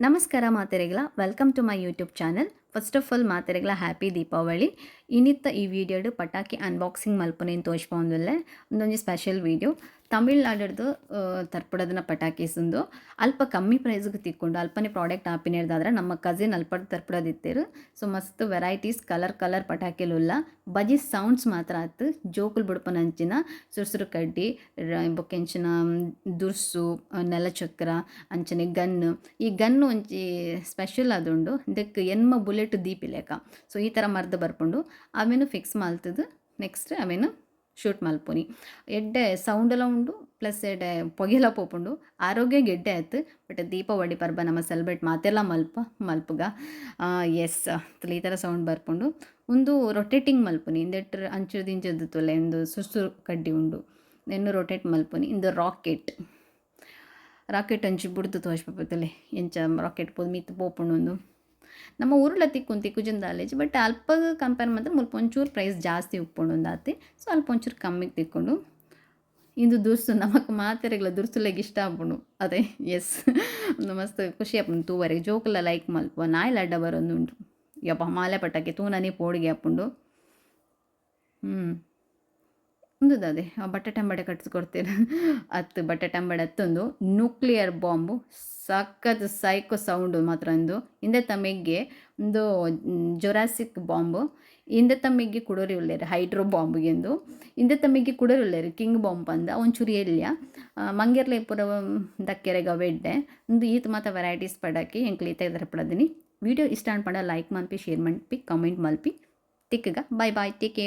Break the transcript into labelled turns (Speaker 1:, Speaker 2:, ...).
Speaker 1: ನಮಸ್ಕಾರ ಮಾತೆರೆಗಳ welcome to my YouTube channel first of all ಮಾತೆರೆಗಳ happy Deepavali. ಇನ್ನಿತ್ತ ಈ ವಿಡಿಯೋಡು ಪಟಾಕಿ ಅನ್ಬಾಕ್ಸಿಂಗ್ ಮಲ್ಪನೇನು ತೋರಿಸ್ಬೋದಲ್ಲೇ ಒಂದೊಂದು ಸ್ಪೆಷಲ್ ವಿಡಿಯೋ ತಮಿಳ್ನಾಡದು ತರ್ಪಡೋದನ್ನ ಪಟಾಕೀಸಂದು ಅಲ್ಪ ಕಮ್ಮಿ ಪ್ರೈಸ್ಗೆ ತಿಕ್ಕೊಂಡು ಅಲ್ಪನೇ ಪ್ರಾಡಕ್ಟ್ ಆಪಿನೇರ್ದಾದ್ರೆ ನಮ್ಮ ಕಸಿನ್ ಅಲ್ಪ ತರ್ಪಡೋದಿತ್ತಿರು. ಸೊ ಮಸ್ತ್ ವೆರೈಟೀಸ್ ಕಲರ್ ಕಲರ್ ಪಟಾಕಿಲುಲ್ಲ ಬಜಿ ಸೌಂಡ್ಸ್ ಮಾತ್ರ ಆತು ಜೋಕುಲು ಬುಡ್ಪನಂಚಿನ ಸುರ್ಸುರು ಕಡ್ಡಿ ಬೊಕೆಂಚಿನ ದುರ್ಸು ನೆಲಚಕ್ರ, ಅಂಚನೆ ಗನ್ ಈ ಗನ್ ಒಂಜಿ ಸ್ಪೆಷಲ್ ಆದುಂಡು. ಇದಕ್ಕೆ ಎನ್ಮ ಬುಲೆಟ್ ದೀಪಿಲೆಕ. ಸೊ ಈ ಥರ ಮರ್ದು ಬರ್ಪುಂಡು. ಅವೇನು ಫಿಕ್ಸ್ ಮಲ್ತದು ನೆಕ್ಸ್ಟ್ ಅವೇನು ಶೂಟ್ ಮಲ್ಪುನಿ. ಎಡ್ಡೆ ಸೌಂಡೆಲ್ಲ ಉಂಡು ಪ್ಲಸ್ ಎಡೆ ಪೊಗೆಲ ಪೋಪುಂಡು. ಆರೋಗ್ಯ ಗೆಡ್ಡೆ ಆಯ್ತು ಬಟ್ ದೀಪಾವಳಿ ಪರ್ಬ ನಮ್ಮ ಸೆಲೆಬ್ರೇಟ್ ಮಾತೆಲ್ಲ ಮಲ್ಪ, ಮಲ್ಪುಗ. ಎಸ್ ಈ ಥರ ಸೌಂಡ್ ಬರ್ಪುಂಡು. ಒಂದು ರೊಟೇಟಿಂಗ್ ಮಲ್ಪುನಿ ಇಂದೆಟ್ರ ಅಂಚುದು ಇಂಚದ್ದು ತೊಲೆ, ಒಂದು ಸುಸ್ಸು ಕಡ್ಡಿ ಉಂಡು. ನೆನ್ನು ರೊಟೇಟ್ ಮಲ್ಪುನಿ, ಇಂದು ರಾಕೆಟ್ ರಾಕೆಟ್ ಅಂಚು ಬಿಡ್ತು ತೋಚ್ಪತ್ತಲೆ ಎಂಚ ರಾಕೆಟ್ ಪೋದು ಮಿತ್ತು ಪೋಪುಂಡು ಒಂದು. ನಮ್ಮ ಊರುಲ ತಿಕ್ಕು ಕುಜಿಂದಾಲೇಜ್ ಬಟ್ ಅಲ್ಪ ಕಂಪೇರ್ ಮಾತ್ರ ಮುಲ್ಪ ಒಂಚೂರು ಪ್ರೈಸ್ ಜಾಸ್ತಿ ಉಪ್ಪೊಂಡು ಒಂದಾತಿ ಸೊ ಅಲ್ಪ ಒಂಚೂರು ಕಮ್ಮಿಗೆ ತಿಕ್ಕೊಂಡು, ಇಂದು ದುರ್ಸು, ನಮಕ್ ಮಾತೆರೆಗ್ಲ ದುರ್ಸುಲೆಗೆ ಇಷ್ಟ ಆಪುಂಡು ಅದೇ ಎಸ್ ಒಂದು ಮಸ್ತ್ ಖುಷಿ ಆಪುಂಡು ತೂವರೆಗೆ ಜೋಕುಲ ಲೈಕ್ ಮಲ್ಪ ನಾಯಿಲ ಅಡ್ಡ ಬರೊಂದುಂಟು. ಯಪ್ಪ, ಮಾಲೆ ಪಟಾಕಿ, ತೂನನಿ ಪೋಡಿಗೆ ಆಪುಂಡು ಹ್ಞೂ ಒಂದುದು ಅದೇ ಬಟಾಟಂಬಡೆ ಕಟ್ಟಿಸ್ಕೊಡ್ತೀರ ಹತ್ತು ಬಟಾಟಂಬಡೆ ಹತ್ತೊಂದು. ನ್ಯೂಕ್ಲಿಯರ್ ಬಾಂಬು ಸಖತ್ ಸೈಕೋ ಸೌಂಡು ಮಾತ್ರ ಒಂದು. ಹಿಂದೆ ತಮ್ಮಿಗೆ ಒಂದು ಜೊರಾಸಿಕ್ ಬಾಂಬು ಹಿಂದೆ ತಮ್ಮಿಗೆ ಕುಡೋರಿ ಉಳ್ಳೇರಿ ಹೈಡ್ರೋ ಬಾಂಬ್ಗೆಂದು ಹಿಂದೆ ತಮ್ಮಿಗೆ ಕುಡೋರಿ ಉಳ್ಳೇರಿ ಕಿಂಗ್ ಬಾಂಬ್ ಅಂದ ಒಂಚೂರು ಎಲ್ಯ ಮಂಗೇರ್ಲೆ ಪುರ ದಕ್ಕೆರೆಗ ಒಂದು ಈತ ಮಾತ್ರ ವೆರೈಟೀಸ್ ಪಡಾಕಿ ಹೆಂಗೆ ತೆಗೆದ್ರ ಪಡದಿನಿ. ವಿಡಿಯೋ ಇಷ್ಟ ಅನ್ಪಡ ಲೈಕ್ ಮಲ್ಪಿ ಶೇರ್ ಮಲ್ಪಿ ಕಮೆಂಟ್ ಮಲ್ಪಿ ತಿಕ್ಕಗ ಬಾಯ್ ಬಾಯ್ ಟೇಕ್ ಕೇರ್